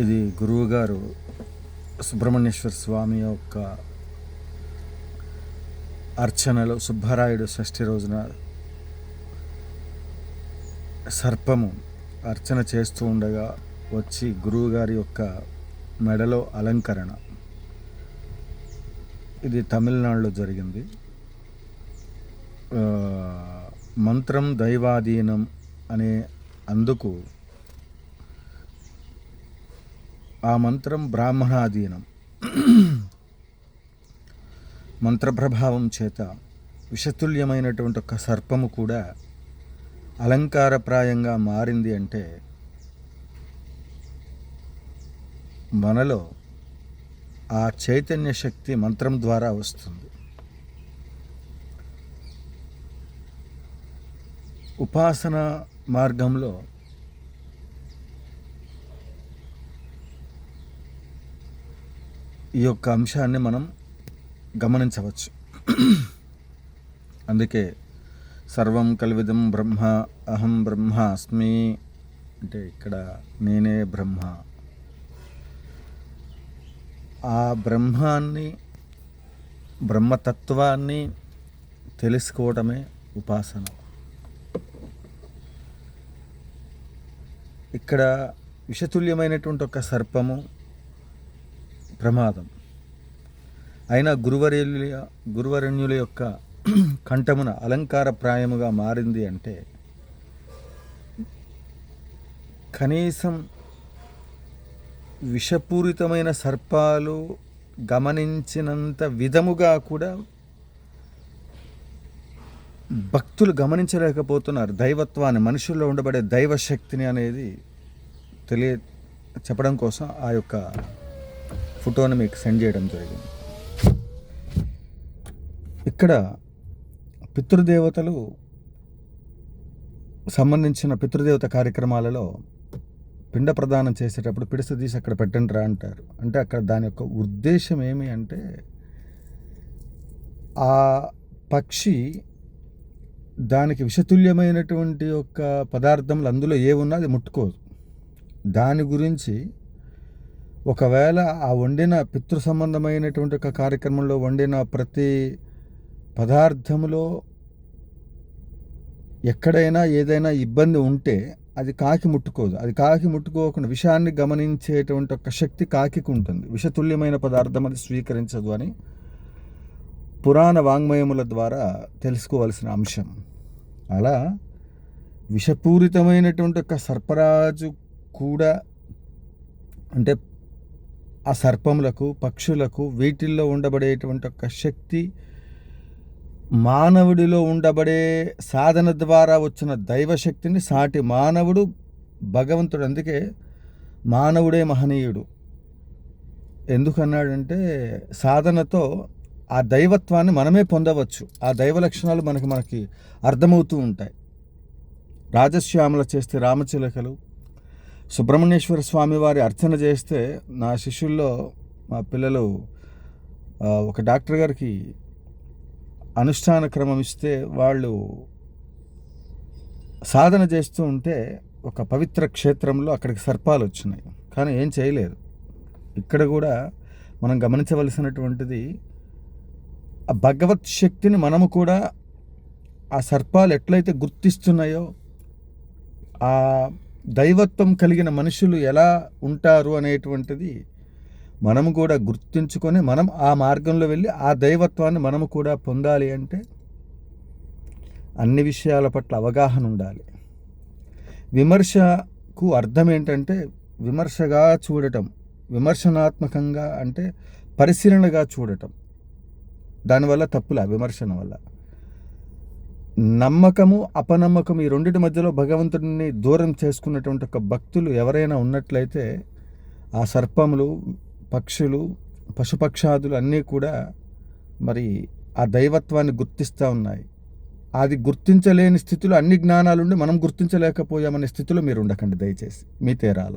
ఇది గురువుగారు సుబ్రహ్మణ్యేశ్వర స్వామి యొక్క అర్చనలో సుబ్బారాయుడు షష్ఠి రోజున సర్పము అర్చన చేస్తూ ఉండగా వచ్చి గురువుగారి యొక్క మెడలో అలంకరణ. ఇది తమిళనాడులో జరిగింది. మంత్రం దైవాధీనం అనే అందుకు ఆ మంత్రం బ్రాహ్మణాధీనం. మంత్రప్రభావం చేత విషతుల్యమైనటువంటి ఒక సర్పము కూడా అలంకారప్రాయంగా మారింది అంటే మనలో ఆ చైతన్య శక్తి మంత్రం ద్వారా వస్తుంది. ఉపాసన మార్గంలో ఈ యొక్క అంశాన్ని మనం గమనించవచ్చు. అందుకే సర్వం కల్విదం బ్రహ్మ అహం బ్రహ్మ అస్మి అంటే ఇక్కడ నేనే బ్రహ్మ. ఆ బ్రహ్మాన్ని బ్రహ్మతత్వాన్ని తెలుసుకోవటమే ఉపాసన. ఇక్కడ విషతుల్యమైనటువంటి ఒక సర్పము ప్రమాదం. అయినా గురువరణ్యుల గురువరణ్యుల యొక్క కంఠమున అలంకారప్రాయముగా మారింది అంటే కనీసం విషపూరితమైన సర్పాలు గమనించినంత విధముగా కూడా భక్తులు గమనించలేకపోతున్నారు. దైవత్వాన్ని మనుషుల్లో ఉండబడే దైవశక్తిని అనేది తెలియ చెప్పడం కోసం ఆ యొక్క ఫోటోని మీకు సెండ్ చేయడం జరిగింది. ఇక్కడ పితృదేవతలు సంబంధించిన పితృదేవత కార్యక్రమాలలో పిండ ప్రదానం చేసేటప్పుడు పిడిస తీసి అక్కడ పెట్టండి రా అంటారు. అంటే అక్కడ దాని యొక్క ఉద్దేశం ఏమి అంటే ఆ పక్షి దానికి విషతుల్యమైనటువంటి యొక్క పదార్థములు అందులో ఏ ఉన్నా అది ముట్టుకోదు. దాని గురించి ఒకవేళ ఆ వండిన పితృ సంబంధమైనటువంటి ఒక కార్యక్రమంలో వండిన ప్రతి పదార్థములో ఎక్కడైనా ఏదైనా ఇబ్బంది ఉంటే అది కాకి ముట్టుకోదు. అది కాకి ముట్టుకోకుండా విషయాన్ని గమనించేటువంటి ఒక శక్తి కాకికి ఉంటుంది. విషతుల్యమైన పదార్థం అది స్వీకరించదు అని పురాణ వాంగ్మయముల ద్వారా తెలుసుకోవాల్సిన అంశం. అలా విషపూరితమైనటువంటి ఒక సర్పరాజు కూడా అంటే ఆ సర్పములకు పక్షులకు వీటిల్లో ఉండబడేటువంటి ఒక శక్తి మానవుడిలో ఉండబడే సాధన ద్వారా వచ్చిన దైవశక్తిని సాటి మానవుడు భగవంతుడు. అందుకే మానవుడే మహనీయుడు. ఎందుకన్నాడంటే సాధనతో ఆ దైవత్వాన్ని మనమే పొందవచ్చు. ఆ దైవ లక్షణాలు మనకి మనకి అర్థమవుతూ ఉంటాయి. రాజశ్యామల చేస్తే రామచిలకలు సుబ్రహ్మణ్యేశ్వర స్వామి వారి అర్చన చేస్తే నా శిష్యుల్లో మా పిల్లలు ఒక డాక్టర్ గారికి అనుష్ఠాన క్రమం ఇస్తే వాళ్ళు సాధన చేస్తూ ఉంటే ఒక పవిత్ర క్షేత్రంలో అక్కడికి సర్పాలు వచ్చినాయి. కానీ ఏం చేయలేదు. ఇక్కడ కూడా మనం గమనించవలసినటువంటిది ఆ భగవత్ శక్తిని మనము కూడా ఆ సర్పాలు ఎట్లయితే గుర్తిస్తున్నాయో ఆ దైవత్వం కలిగిన మనుషులు ఎలా ఉంటారు అనేటువంటిది మనము కూడా గుర్తుంచుకొని మనం ఆ మార్గంలో వెళ్ళి ఆ దైవత్వాన్ని మనము కూడా పొందాలి అంటే అన్ని విషయాల పట్ల అవగాహన ఉండాలి. విమర్శకు అర్థం ఏంటంటే విమర్శగా చూడటం విమర్శనాత్మకంగా అంటే పరిశీలనగా చూడటం. దానివల్ల తప్పుల విమర్శన వల్ల. నమ్మకము అపనమ్మకం ఈ రెండింటి మధ్యలో భగవంతుడిని దూరం చేసుకున్నటువంటి ఒక భక్తులు ఎవరైనా ఉన్నట్లయితే ఆ సర్పములు పక్షులు పశుపక్షాదులు అన్నీ కూడా మరి ఆ దైవత్వాన్ని గుర్తిస్తూ ఉన్నాయి. అది గుర్తించలేని స్థితిలో అన్ని జ్ఞానాలుండి మనం గుర్తించలేకపోయామనే స్థితిలో మీరు ఉండకండి దయచేసి. మీ తేరాల.